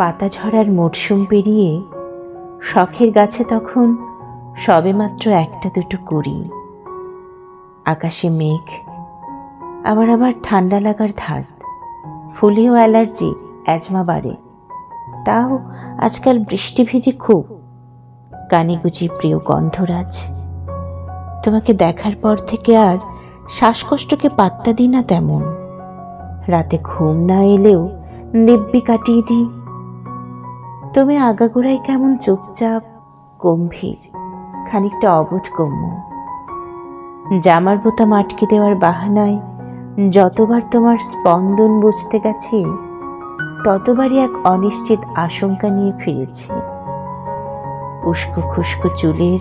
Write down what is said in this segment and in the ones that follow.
পাতা ঝরার মরশুম পেরিয়ে শখের গাছে তখন সবেমাত্র একটা দুটো কুড়ি। আকাশে মেঘ আমার আবার ঠান্ডা লাগার ধাত ফুলেও অ্যালার্জি, অ্যাজমা বাড়ে। তাও আজকাল বৃষ্টি ভিজে খুব। কানে গুজি প্রিয় গন্ধরাজ। তোমাকে দেখার পর থেকে আর শ্বাসকষ্টকে পাত্তা দিই না তেমন। রাতে ঘুম না এলেও দিব্যি কাটিয়ে দিই। তুমি আগাগোড়ায় কেমন চুপচাপ, গম্ভীর, খানিকটা অবোধগম্য। জামার বোতাম আটকে দেওয়ার বাহানায় যতবার তোমার স্পন্দন বুঝতে গেছি, ততবারই এক অনিশ্চিত আশঙ্কা নিয়ে ফিরেছি। উস্কো খুস্কো চুলের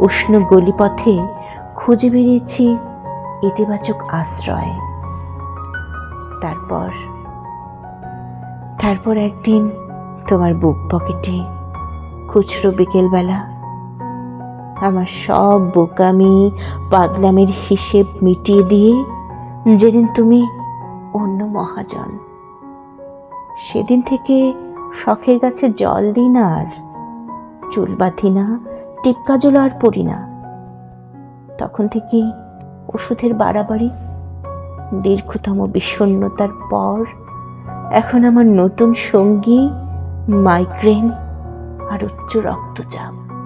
উষ্ণ গলিপথে খুঁজে বেরিয়েছি ইতিবাচক আশ্রয়। তারপর তারপর একদিন তোমার বুক পকেটে খুচরো বিকেলবেলা। আমার সব বোকামি, পাগলামের হিসেব মিটিয়ে দিয়ে যেদিন তুমি অন্য মহাজন, সেদিন থেকে শখের গাছে জল দিই না আর চুল বাঁধি না টিপকাজল আর পড়ি না। তখন থেকেই ওষুধের বাড়াবাড়ি, দীর্ঘতম বিষণ্ণতার পর এখন আমার নতুন সঙ্গী মাইগ্রেন আর উচ্চ রক্তচাপ।